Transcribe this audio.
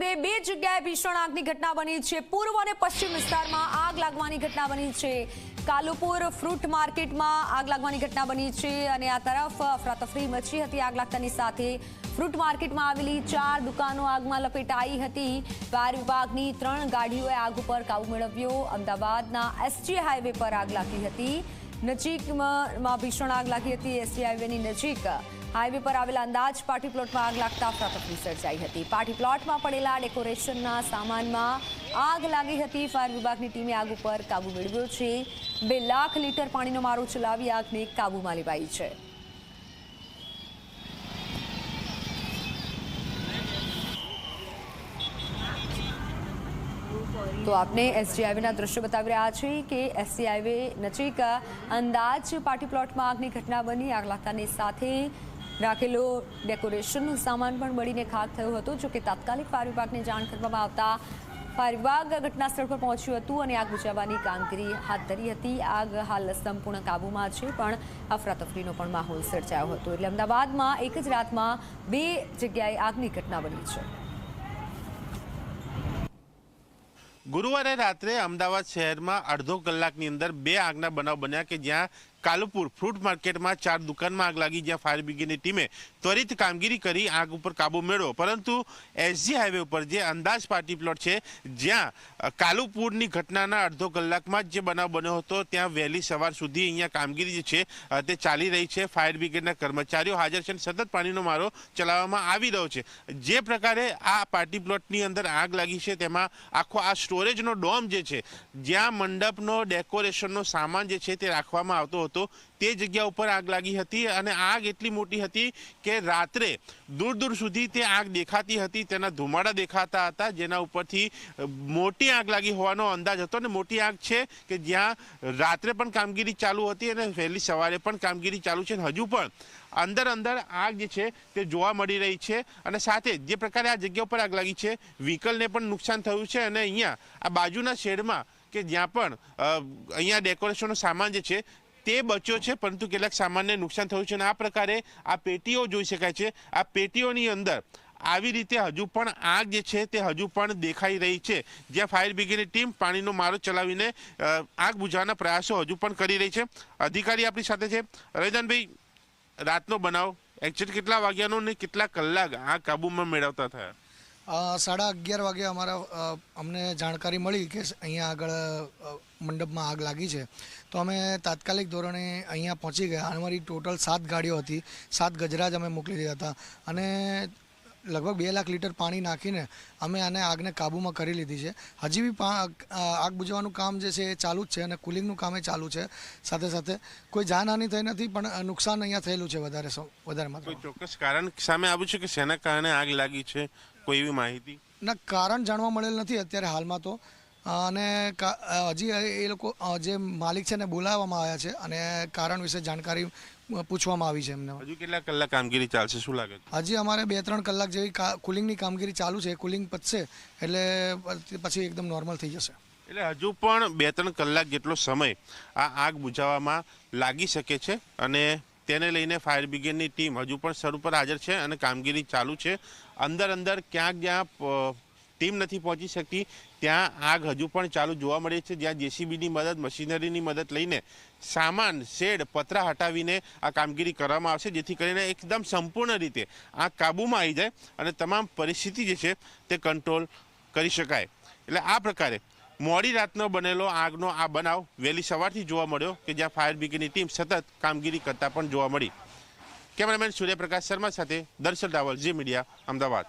રાત્રે બે જગ્યાએ ભીષણ આગની ઘટના બની છે. પૂર્વ અને પશ્ચિમ વિસ્તારમાં આગ લાગવાની ઘટના બની છે. કાલુપુર ફ્રૂટ માર્કેટમાં આગ લાગવાની ઘટના બની છે અને આ તરફ અફરાતફરી મચી હતી આગ લાગતાની સાથે ફ્રૂટ માર્કેટમાં આવેલી ચાર દુકાનો આગમાં લપેટાઈ હતી. ફાયર વિભાગની ત્રણ ગાડીઓએ આગ ઉપર કાબુ મેળવ્યો. અમદાવાદના એસજી હાઈવે પર આગ લાગી હતી. નજીકમાં ભીષણ આગ લાગી હતી. એસજી હાઈવેની નજીક હાઈવે પર આવેલા અંદાજ પાર્ટી પ્લોટમાં આગ લાગતા અફરાતફરી સર્જાઈ હતી. પાર્ટી પ્લોટમાં પડેલા ડેકોરેશનના સામાનમાં આગ લાગી હતી. ફાયર વિભાગની ટીમે આગ ઉપર કાબુ મેળવ્યો છે. બે લાખ લીટર પાણીનો મારો ચલાવી આગને કાબૂમાં લેવાઈ છે. તો આપને એસજી હાઈવેના દ્રશ્યો બતાવી રહ્યા છે કે એસજી હાઈવે નજીક અંદાજ પાર્ટી પ્લોટમાં આગની ઘટના બની. આગ લાગતાની સાથે રાખેલો ડેકોરેશનનો સામાન પણ બળીને ખાક થયો હતો જોકે તાત્કાલિક ફાયર વિભાગને જાણ કરવામાં આવતા ફાયર વિભાગ ઘટના સ્થળ પર પહોંચ્યું હતું અને આગ બુઝાવવાની કામગીરી હાથ ધરી હતી. આગ હાલ સંપૂર્ણ કાબૂમાં છે, પણ અફરાતફરીનો પણ માહોલ સર્જાયો હતો. એટલે અમદાવાદમાં એક જ રાતમાં બે જગ્યાએ આગની ઘટના બની છે. ગુરુવારે રાત્રે અમદાવાદ શહેરમાં અડધો કલાકની અંદર બે આગના બનાવ બન્યા કે જ્યાં કાલુપુર ફ્રૂટ માર્કેટમાં ચાર દુકાનમાં આગ લાગી જ્યાં ફાયર બ્રિગેડની ટીમે ત્વરિત કામગીરી કરી આગ ઉપર કાબુ મેળવ્યો. પરંતુ એસજી હાઈવે ઉપર જે અંદાજ પાર્ટી પ્લોટ છે, જ્યાં કાલુપુરની ઘટનાના અડધો કલાકમાં જ જે બનાવ બન્યો હતો, ત્યાં વહેલી સવાર સુધી અહીંયા કામગીરી જે છે તે ચાલી રહી છે. ફાયર બ્રિગેડના કર્મચારીઓ હાજર છે અને સતત પાણીનો મારો ચલાવવામાં આવી રહ્યો છે. જે પ્રકારે આ પાર્ટી પ્લોટની અંદર આગ લાગી છે, તેમાં આખો આ સ્ટોરેજનો ડોમ જે છે, જ્યાં મંડપનો ડેકોરેશનનો સામાન જે છે તે રાખવામાં આવતો હતો તે જગ્યા ઉપર આગ લાગી હતી અને આગ એટલી મોટી હતી કે રાત્રે દૂર દૂર સુધી તે આગ દેખાતી હતી. તેના ધુમાડા દેખાતા હતા, જેના ઉપરથી મોટી આગ લાગી હોવાનો અંદાજ હતો. અને મોટી આગ છે કે જ્યાં રાત્રે પણ કામગીરી ચાલુ હતી અને વહેલી સવારે પણ કામગીરી ચાલુ છે. અને હજુ પણ અંદર અંદર આગ જે છે તે જોવા મળી રહી છે. અને સાથે જે પ્રકારે આ જગ્યા ઉપર આગ લાગી છે, વ્હીકલને પણ નુકસાન થયું છે. અને અહીંયા આ બાજુના શેડમાં કે જ્યાં પણ અહીંયા ડેકોરેશનનો સામાન જે છે તે બચ્યો છે, પરંતુ કેટલાક સામાન્ય નુકસાન થયું છે અને આ પ્રકારે આ પેટીઓ જોઈ શકાય છે. આ પેટીઓની અંદર આવી રીતે હજુ પણ આગ જે છે તે હજુ પણ દેખાઈ રહી છે. જ્યાં ફાયર બ્રિગેડની ટીમ પાણીનો મારો ચલાવીને આગ બુઝાવવાના પ્રયાસો હજુ પણ કરી રહી છે. અધિકારી આપણી સાથે છે. રવિદાનભાઈ, રાતનો બનાવ. એક્ઝેક્ટ કેટલા વાગ્યાનો ને કેટલા કલાક આ કાબુમાં મેળવતા થયા? સાડા અગિયાર વાગે અમારા અમને જાણકારી મળી કે અહીંયા આગળ મંડપમાં આગ લાગી છે. તો અમે તાત્કાલિક ધોરણે અહીંયા પહોંચી ગયા. અમારી ટોટલ સાત ગાડીઓ હતી. સાત ગજરાજ અમે મોકલી દીધા હતા. અને લગભગ બે લાખ લીટર પાણી નાખીને અમે આને આગને કાબૂમાં કરી લીધી છે. હજી બી આગ બુજવાનું કામ જે છે એ ચાલુ જ છે અને કુલિંગનું કામ એ ચાલુ છે. સાથે સાથે કોઈ જાનહાનિ થઈ નથી પણ નુકસાન અહીંયા થયેલું છે વધારે વધારે કોઈ ચોક્કસ કારણ સામે આવ્યું છે કે શેના કારણે આગ લાગી છે? કોઈ એવી માહિતી? ના કારણ જાણવા મળેલ નથી અત્યારે હાલમાં તો. અને હજી એ લોકો જે માલિક છે ને બોલાવવામાં આવ્યા છે અને કારણ વિશે જાણકારી પૂછવામાં આવી છે એમને. હજુ કેટલા કલાક કામગીરી ચાલશે? શું લાગે હજી અમારે બે ત્રણ કલાક જેવી કુલિંગની કામગીરી ચાલુ છે. કુલિંગ પતશે એટલે પછી એકદમ નોર્મલ થઈ જશે. એટલે હજુ પણ બે ત્રણ કલાક જેટલો સમય આ આગ બુઝાવવામાં લાગી શકે છે અને તેને લઈને ફાયર બ્રિગેડની ટીમ હજુ પણ સ્થળ ઉપર હાજર છે અને કામગીરી ચાલુ છે. અંદર અંદર ક્યાંક જ્યાં ટીમ નથી પહોંચી શકતી, ત્યાં આગ હજુ પણ ચાલુ જોવા મળે છે. જ્યાં જેસીબીની મદદ, મશીનરીની મદદ લઈને સામાન, શેડ, પતરા હટાવીને આ કામગીરી કરવામાં આવશે, જેથી કરીને એકદમ સંપૂર્ણ રીતે આગ કાબૂમાં આવી જાય અને તમામ પરિસ્થિતિ જે છે તે કંટ્રોલ કરી શકાય. એટલે આ પ્રકારે મોડી રાતનો બનેલો આગનો આ બનાવ વહેલી સવારથી જોવા મળ્યો કે જ્યાં ફાયર બ્રિગેડની ટીમ સતત કામગીરી કરતા પણ જોવા મળી. કેમેરામેન સૂર્યપ્રકાશ શર્મા સાથે દર્શન રાવલ, જી મીડિયા, અમદાવાદ.